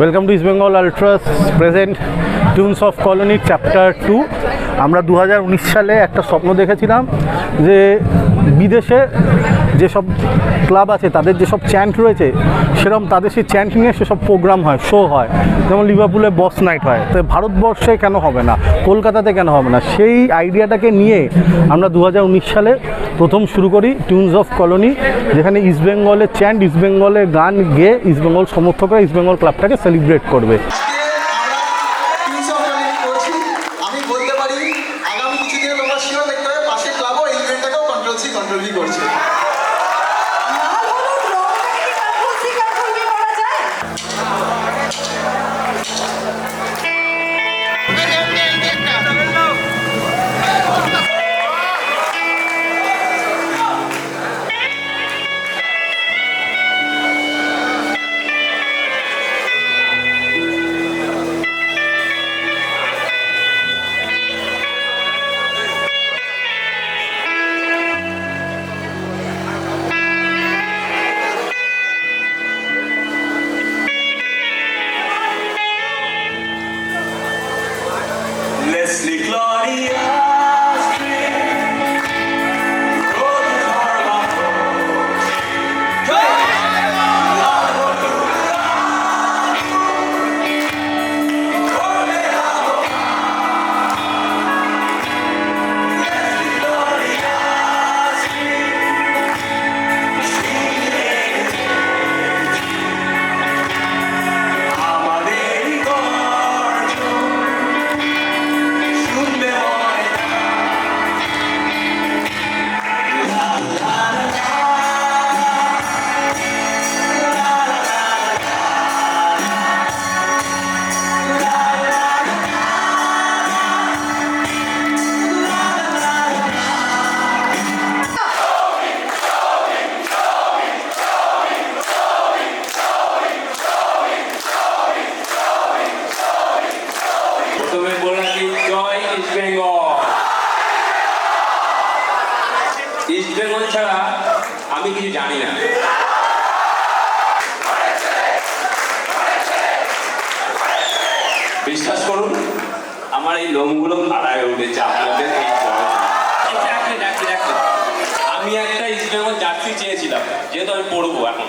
Welcome to East Bengal ultras present tunes of colony chapter two আমরা দু হাজার উনিশ সালে একটা স্বপ্ন দেখেছিলাম যে বিদেশে যেসব ক্লাব আছে, তাদের যেসব চ্যান্ট রয়েছে সেরকম তাদের সেই চ্যান্ট নিয়ে সেসব প্রোগ্রাম হয়, শো হয়। যেমন লিভারপুলে বস নাইট হয়। তো ভারতবর্ষে কেন হবে না? কলকাতাতে কেন হবে না? সেই আইডিয়াটাকে নিয়ে আমরা দু হাজার উনিশ সালে প্রথম শুরু করি টিউনস অফ কলোনি যেখানে ইস্টবেঙ্গলের চ্যান্ড ইস্টবেঙ্গলের গান গেয়ে ইস্টবেঙ্গল সমর্থকরা ইস্টবেঙ্গল ক্লাবটাকে সেলিব্রেট করবে। বেঙ্গল। ইস্ট বেঙ্গল ছাড়া আমি কিছু জানি না। বিশ্বাস করুন আমার এই লোমগুলো খাড়ায় উঠেছে আপনাদের। আমি একটা ইস্ট বেঙ্গল জার্সি চেয়েছিলাম যেহেতু আমি পড়ব এখন।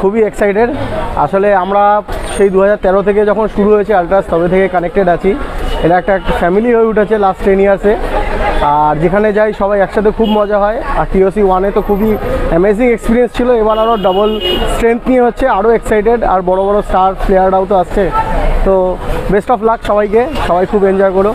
খুবই এক্সাইটেড আসলে আমরা সেই দু থেকে যখন শুরু হয়েছে আলট্রাস তবে থেকে কানেক্টেড আছি। এটা একটা ফ্যামিলি হয়ে উঠেছে লাস্ট টেন ইয়ার্সে আর যেখানে যাই সবাই একসাথে খুব মজা হয়। আর টিওসি ওয়ানে তো খুবই অ্যামেজিং এক্সপিরিয়েন্স ছিল। এবার আরও ডবল স্ট্রেংথ নিয়ে হচ্ছে আরও এক্সাইটেড আর বড় বড় স্টার প্লেয়াররাও তো আসছে। তো বেস্ট অফ লাক সবাইকে। সবাই খুব এনজয় করো।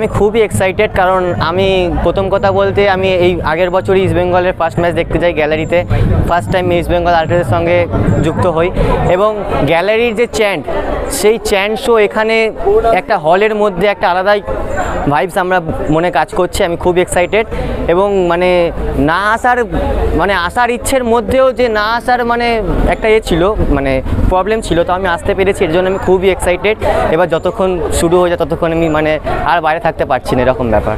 আমি খুবই এক্সাইটেড কারণ আমি প্রথম কথা বলতে আমি এই আগের বছরই ইস্ট বেঙ্গলের ফার্স্ট ম্যাচ দেখতে যাই গ্যালারিতে ফার্স্ট টাইম ইস্ট বেঙ্গল আর্টিস্টের সঙ্গে যুক্ত হই এবং গ্যালারির যে চ্যান্ট সেই চ্যান্ট শো এখানে একটা হলের মধ্যে একটা আলাদাই ভাইবস আমরা মনে কাজ করছে, আমি খুব এক্সাইটেড এবং মানে না আসার মানে আসার ইচ্ছের মধ্যেও যে না আসার মানে একটা এ ছিল মানে প্রবলেম ছিল, তো আমি আসতে পেরেছি, এর জন্য আমি খুবই এক্সাইটেড এবার যতক্ষণ শুরু হয়ে যায়, ততক্ষণ আমি মানে আর বাইরে থাকতে পারছি না, এরকম ব্যাপার।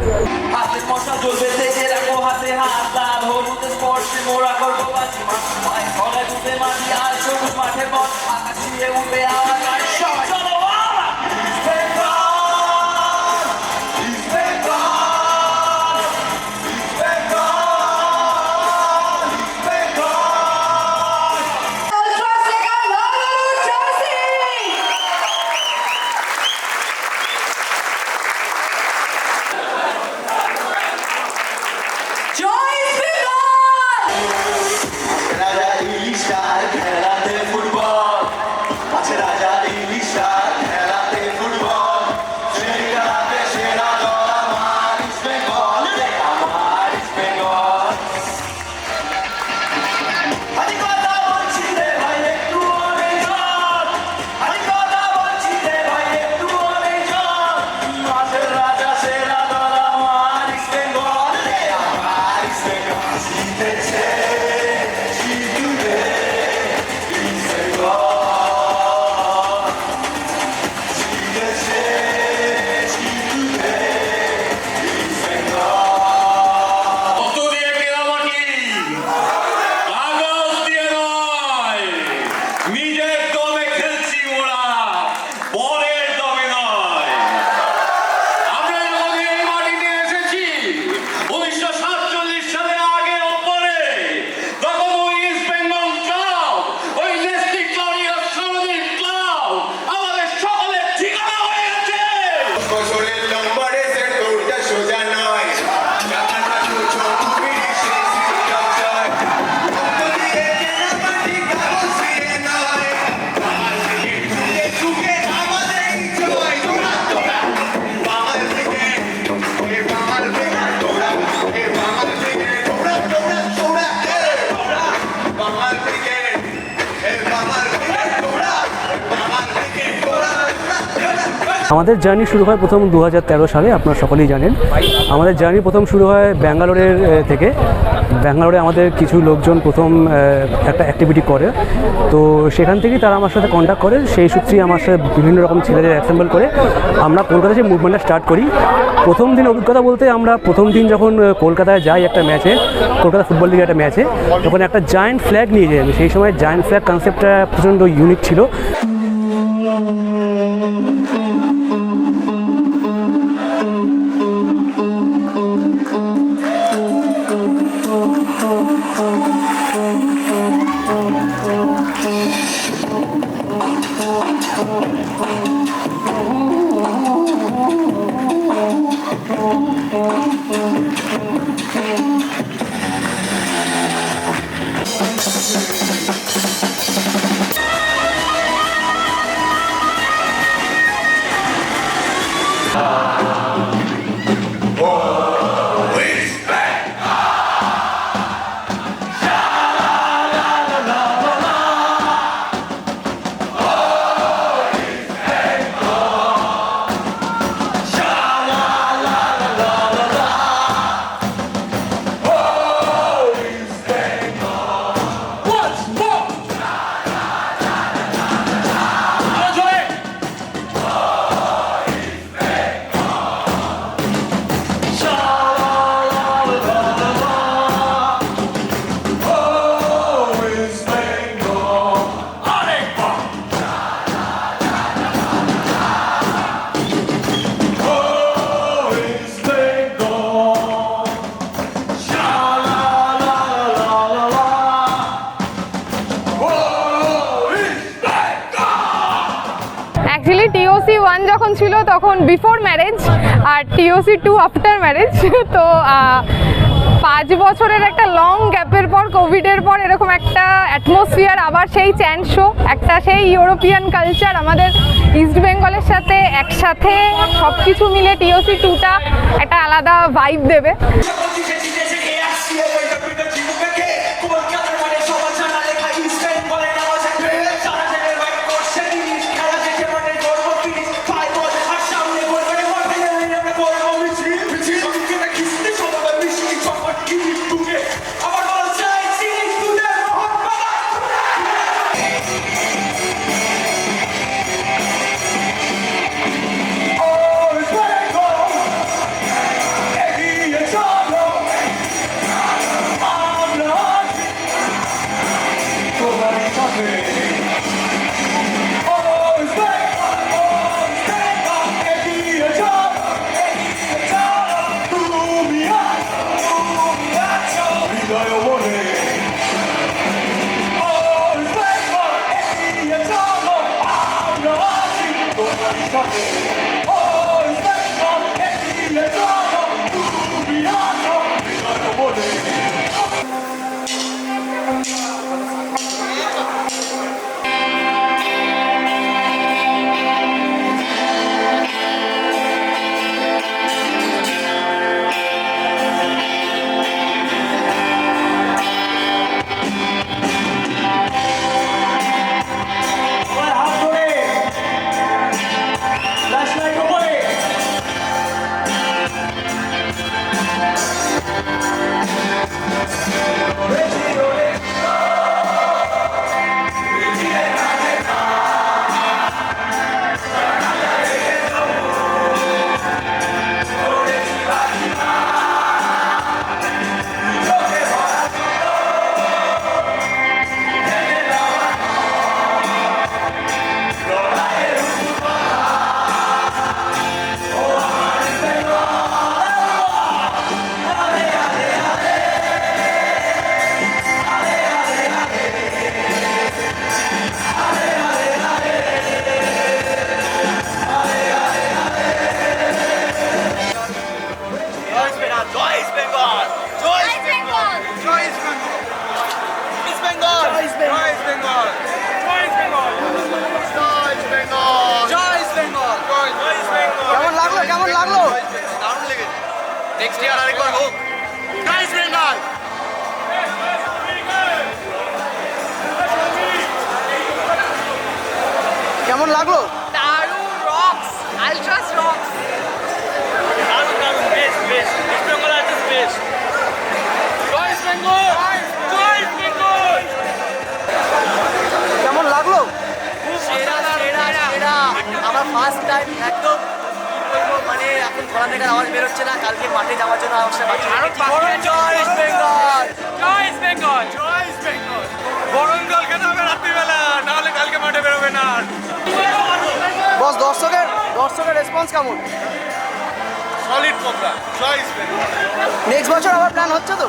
আছে রাজা ইলিশার খেলাতে আমাদের জার্নি শুরু হয় প্রথম দু হাজার তেরো সালে, আপনারা সকলেই জানেন। আমাদের জার্নি প্রথম শুরু হয় ব্যাঙ্গালোরের থেকে। ব্যাঙ্গালোরে আমাদের কিছু লোকজন প্রথম একটা অ্যাক্টিভিটি করে। তো সেখান থেকেই তারা আমার সাথে কন্ট্যাক্ট করে। সেই সূত্রেই আমার সাথে বিভিন্ন রকম ছেলেদের অ্যাসেম্বল করে। আমরা কলকাতা যে মুভমেন্টটা স্টার্ট করি, প্রথম দিন অভিজ্ঞতা বলতে আমরা প্রথম দিন যখন কলকাতায় যাই একটা ম্যাচে কলকাতা ফুটবল লিগের একটা ম্যাচে তখন একটা জায়েন্ট ফ্ল্যাগ নিয়ে যাই সেই সময় জায়েন্ট ফ্ল্যাগ কনসেপ্টটা প্রচণ্ড ইউনিক ছিল। যখন ছিল তখন বিফোর ম্যারেজ আর টিওসি টু আফটার ম্যারেজ তো পাঁচ বছরের একটা লং গ্যাপের পর, কোভিডের পর এরকম একটা অ্যাটমসফিয়ার আবার সেই চ্যান্ড শো একটা সেই ইউরোপিয়ান কালচার আমাদের ইস্ট বেঙ্গলের সাথে একসাথে সব কিছু মিলে টিওসি টুটা একটা আলাদা ভাইব দেবে। কেমন কেমন লাগল? দারুণ রক্স আলট্রাস রক্স দারুণ দারুণ বেশ বেশ। ইস্ট বেঙ্গল আছে বেশ। জয় বেঙ্গল জয় বেঙ্গল কেমন লাগল? সেরা সেরা সেরা। আমার ফার্স্ট টাইম একদম মানে এখন ঘোড়া থেকে আওয়াজ বেরোচ্ছে না। কালকে মাঠে যাওয়ার জন্য আওয়াজটা পাচ্ছি জয় বেঙ্গল জয় ইস্ট বেঙ্গল জয় ইস্ট বেঙ্গল দর্শকের রেসপন্স কেমন? সলিড প্রোগ্রাম নেক্সট বছর আবার প্ল্যান হচ্ছে তো?